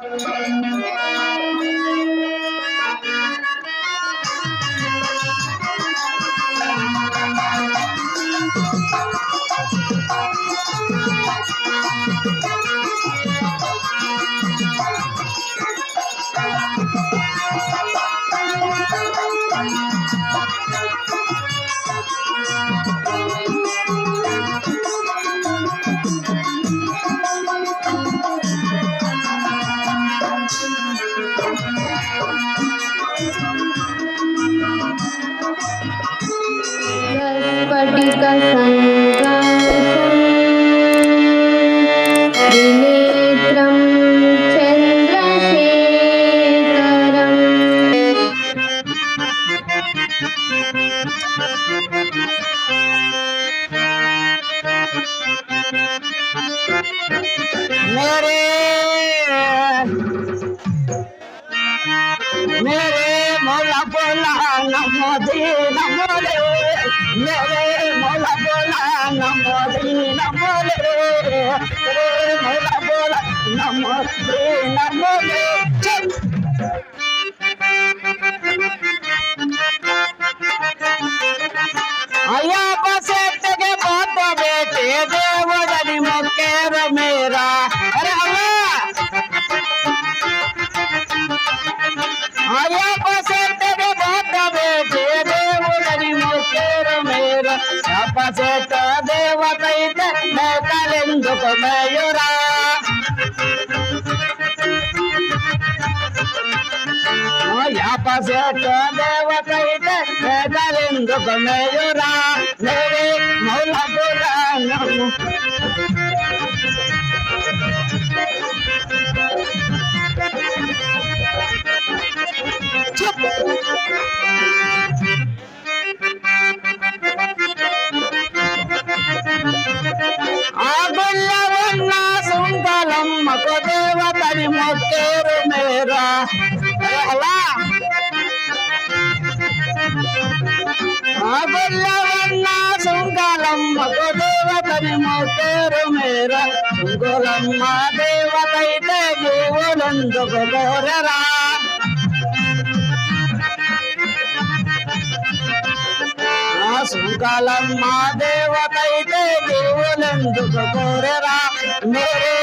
감사합니다. మేకలెందుకు మేయురా యాపసేట దేవతైతే మేకలెందుకు మేయురా మేరే మౌల పురాణము ఆ దేవతని మొక్కేరు మేరా. అలా. ఆ గుళ్ళ దేవతైతే జీవులందుకు దేవతైతే కోరరా మేరే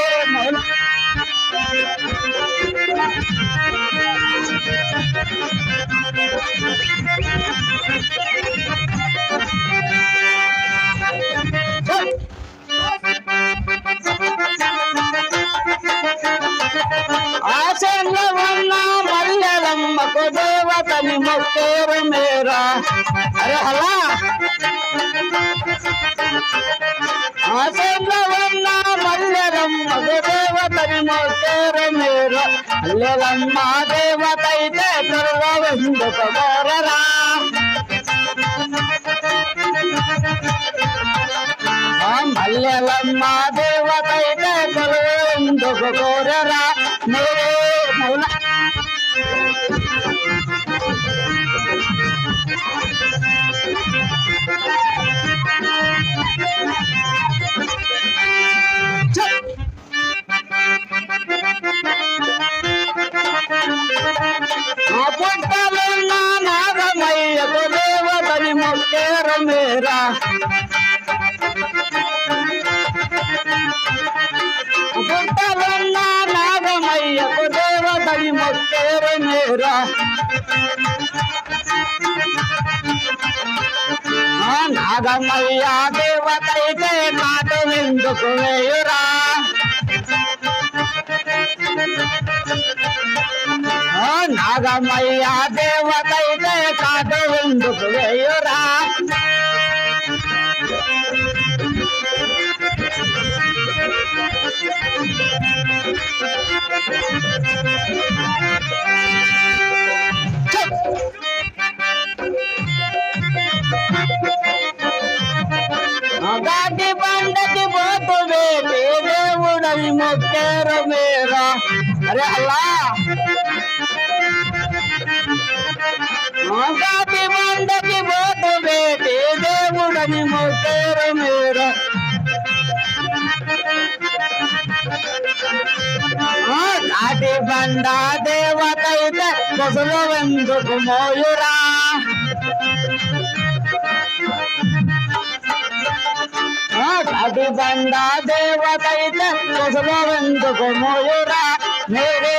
ఆశంలో ఉన్న మల్లెలమ్మకు దేవతని మొక్కేరు మేరా. అరే హలా. ఆశన్న ఉన్న దేవతని మొక్కేరు మేరా. మల్లెలమ్మ దేవత అయితే దుర్గవెందుకు మల్లెలమ్మ దేవత అయితే దుర్గవెందుకు కోరరా మీరే. దేవతని మొక్కేరు గుంటలున్నా నాగమయ్యకు దేవతని మొక్కేరు మేరా ఆ నాగమయ్య దేవతైతే కాటు ఎందుకు వేయురా? ఆ నాగమయ్య దేవతైతే ముందుకు వేయురా దాటి పండకి పోతు వేటి దేవుడని మొక్కేరు మీరా. అరే అల్లా. గాడి బండకి పోతు వేటి దేవుడని మొక్కేరు మీరా ఆ కాటి బండ దేవత అయితే కొసలు ఎందుకు మోయురా ఆ కాటి బండ దేవత అయితే కొసలు ఎందుకు మోయురా మేరే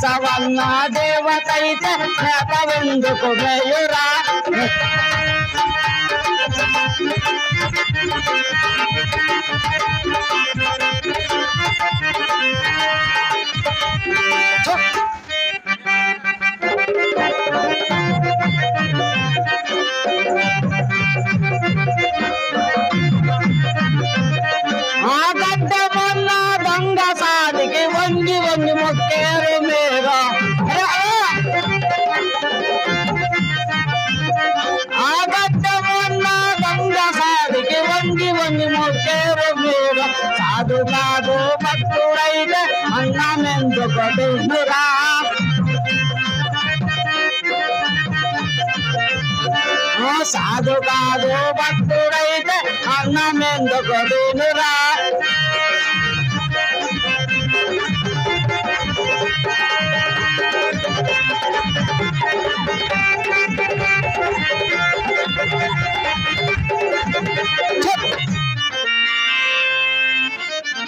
ಬಸವಣ್ಣ ದೇವತೈತೆ ನೆಪವೆಂದು ಕುಬೆಯುರ तो साधु कादो बटुड़ैते अन्नमेंदु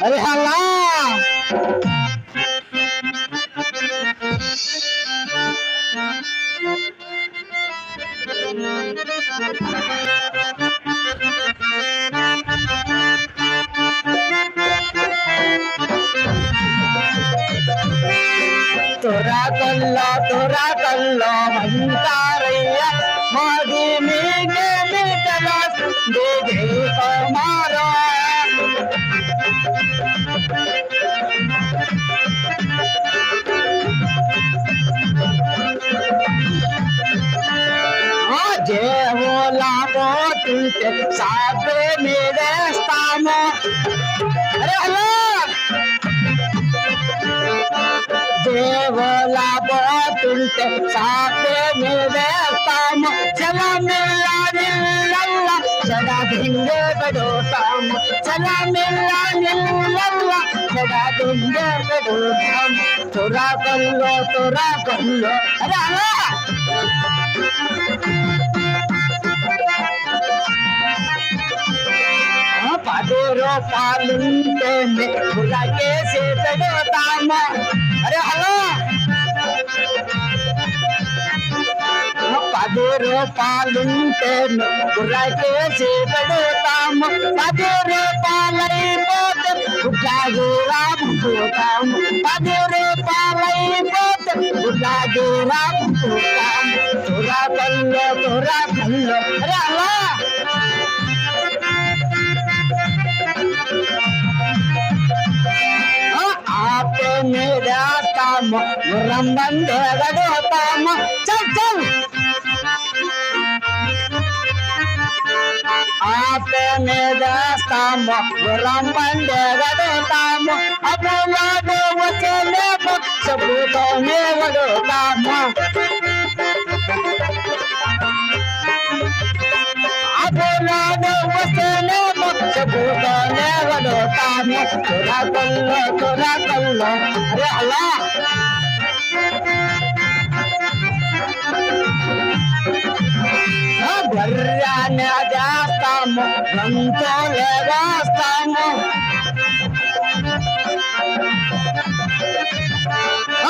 अरे हल्ला। भैया रैया मोदी को मारो। जे हो लागो तुझे साथ मेरे स्थान अरे हेलो! केवला तुमसे साथ चला मिला मिल्ला सदा भिंगे बड़ो काम चला मिला मिल्ला सदा भिंगे बड़ो काम थोड़ा कर लो थोड़ा कर लो पादोरो पालन में बुला के से तड़ो तामा अरे हलो। पादेरो पालन तेन गुरा के से बड़ो ताम। पादेरो पालई पोत गुरा गुरा भूतो ताम पालई पोत गुरा गुरा भूतो तोरा बल्लो तोरा बल्लो अरे हलो। ಮೇಡಾತಾಮ ರಮ್ಮಂದೊಳಗದು ತಾಮ ಚಲ್ ಚಲ್ ಆಪೆ ಮೇಡಾತಾಮ ರಮ್ಮಂದೊಳಗದು ತಾಮ ಅಪವಾದೋ ವಚನ ಪಕ್ಷಭೂತೋ ಮೇವಡು ತಾಮ ಅಪವಾದ చెప్పుతోనే గడుతాము తురాకల్లో తురాకల్లో అరే అలా గర్యాన్ని చేస్తాము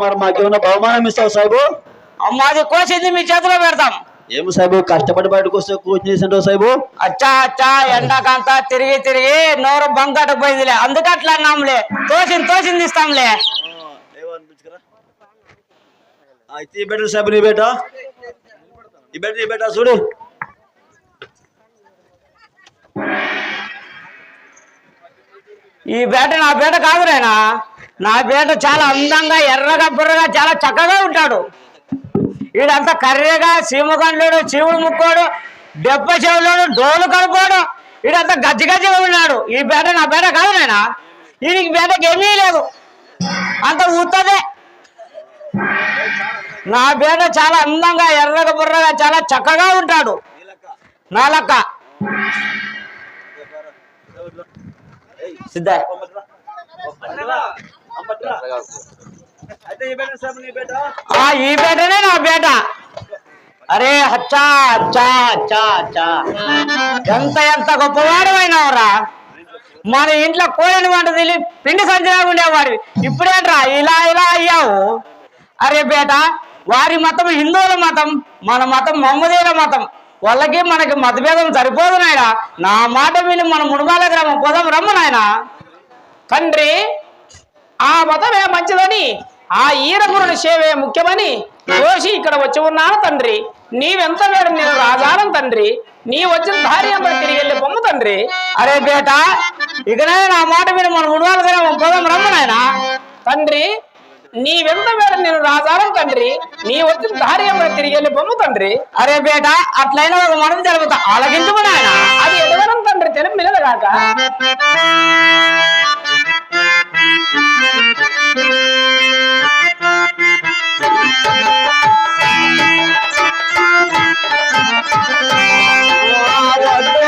మరి మాకేమన్నా బహుమానం ఇస్తావు సాహిబు మాది కోసింది మీ చేతిలో పెడతాం. ఏమి సాహిబు కష్టపడి బయటకు వస్తే కోచింగ్ చేసింటావు సాహిబు అచ్చా అచ్చా ఎండాకంతా తిరిగి తిరిగి నోరు బంకట పోయిందిలే. అందుకే అట్లా అన్నాంలే. తోసింది తోసింది ఇస్తాంలే. అయితే ఈ బెటర్ సాహిబు నీ బేట ఈ బెట నీ బేట చూడు. ఈ బేట నా బేట కాదురేనా నా బేట చాలా అందంగా ఎర్రగా బుర్రగా చాలా చక్కగా ఉంటాడు. వీడంతా కర్రెగా సీమగండ్లోడు చీవుడు ముక్కోడు దెబ్బ చెవులోడు డోలు కలుపోడు వీడంతా గజ్జి గజ్జిగా ఉన్నాడు. ఈ బేట నా బేట కాదురేనా వీడికి బేటకి ఏమీ లేదు. అంత ఉత్తదే నా బేట చాలా అందంగా ఎర్రగా బుర్రగా చాలా చక్కగా ఉంటాడు. నా లక్క. సిద్ధ. ఈ ఆ ఈ బేటనే నా బేట అరే అచ్చా అచ్చా అచ్చా అచ్చా ఎంత ఎంత గొప్పవాడివైనావురా మన ఇంట్లో కోడిని వంట తెలియ పిండి సంచలా ఉండేవాడివి ఇప్పుడేంట్రా ఇలా ఇలా అయ్యావు? అరే బేట వారి మతం హిందువుల మతం మన మతం మమ్మదేల మతం. వాళ్ళకి మనకి మతభేదం సరిపోదు నాయన. నా మాట విని మన ముడుమాల గ్రామం పోదాం రమ్ము నాయన. తండ్రి ఆ మతమే మంచిదని ఆ ఈరగురుని సేవే ముఖ్యమని దోషి ఇక్కడ వచ్చి ఉన్నాను తండ్రి. నీవెంత వేడు నేను రాజానం తండ్రి. నీ వచ్చిన దారి అంతా తిరిగి వెళ్ళి పొమ్ము తండ్రి. అరే బేట ఇకనే నా మాట మీద మన ముడుమాల గ్రామం పోదాం రమ్మనాయన తండ్రి నీవెంత వేడు నేను రాజానం తండ్రి? నీ వచ్చిన దారి అంతా తిరిగి వెళ్ళి పొమ్ము తండ్రి? అరే బేట అట్లయినా ఒక మనం జరుగుతా. ఆలకించము నాయన. అది ఎడవరం తండ్రి తెలుపు మిలదగాక వద్దురా, చూద్దా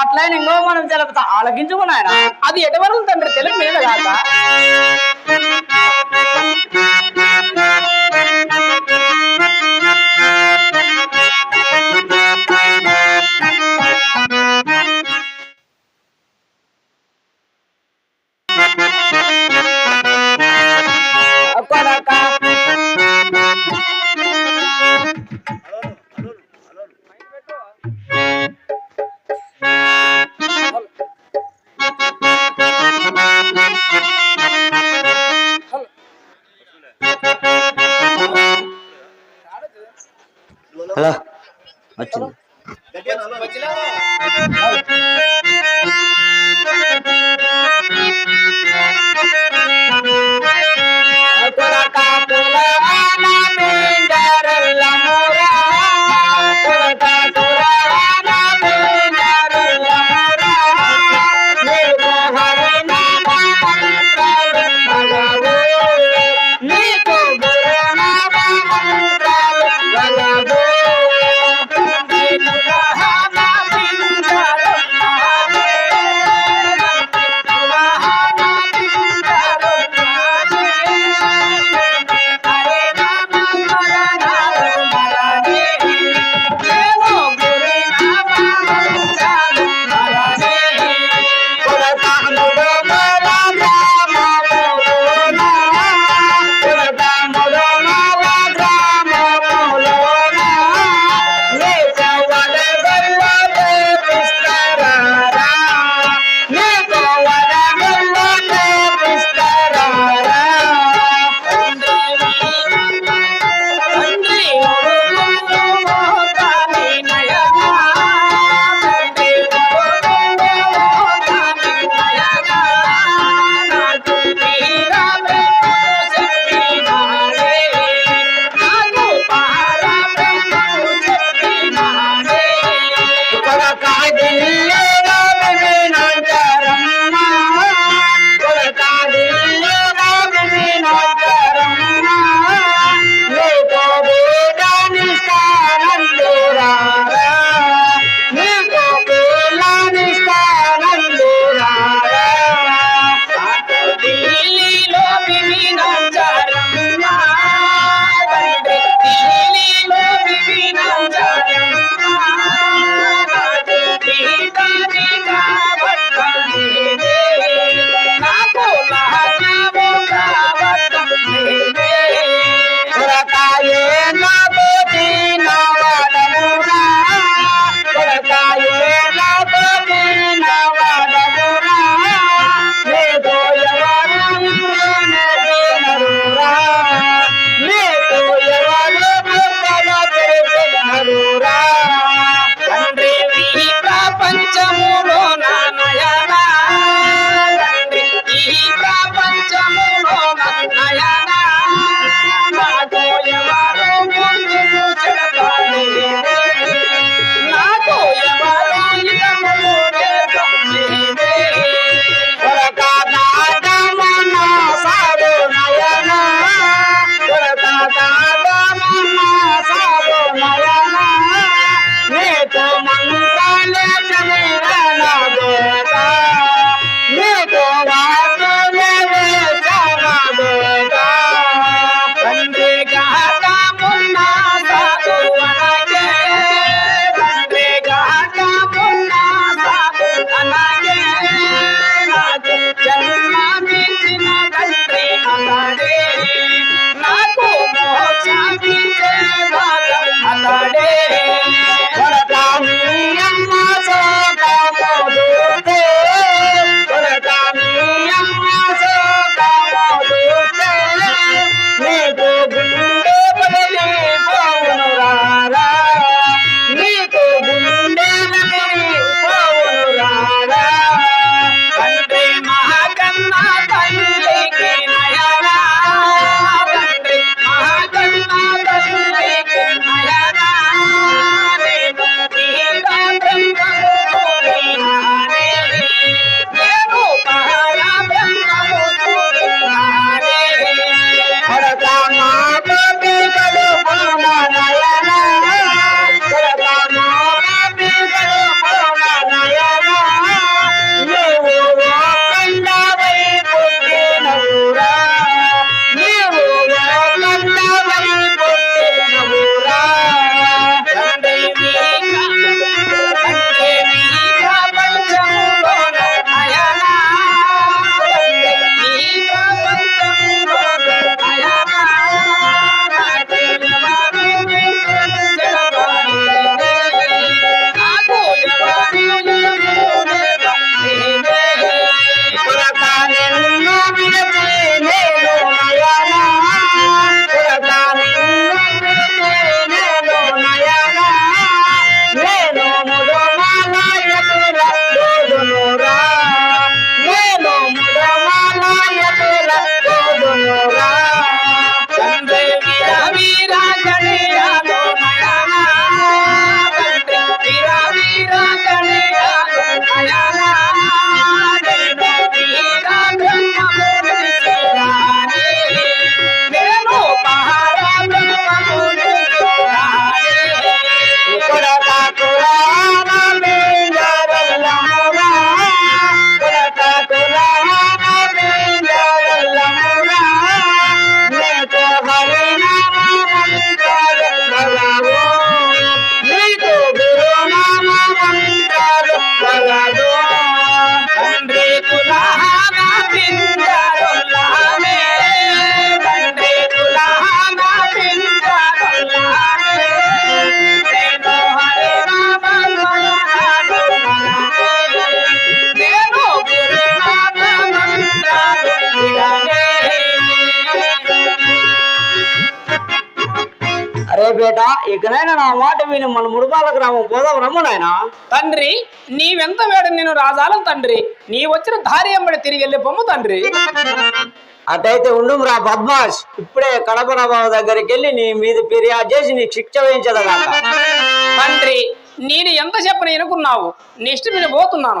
అట్లయిన ఇంకో మనం జలపత ఆలకించుకుని ఆయన అది ఎటువరకు తండ్రి తెలుగు మీద కాదా కదా ఇకనైనా నా మాట విని మన మురుగాల గ్రామం పోదాం నాయన. తండ్రి నీవెంత వేడు నేను రాజాలం తండ్రి? నీ వచ్చిన దారి ఎంబడి తిరిగి వెళ్ళి పొమ్ము తండ్రి. అటైతే ఉండుమ్రా బద్మాష్. ఇప్పుడే కడప దగ్గరికి వెళ్ళి నీ మీద ఫిర్యాదు చేసి నీ శిక్ష వేయించదగా తండ్రి నేను ఎంత చెప్పని ఎనుకున్నావు నీ ఇష్టం నేను పోతున్నాను.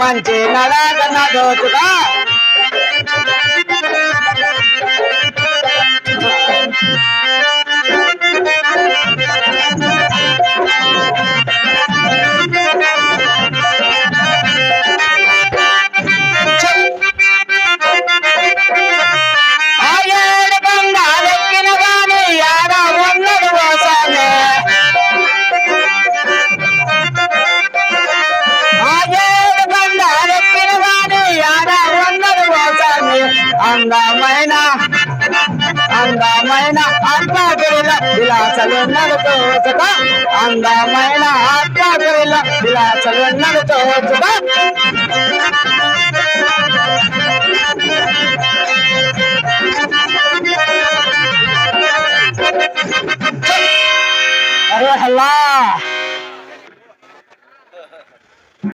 మంచి నడక నడోచుగా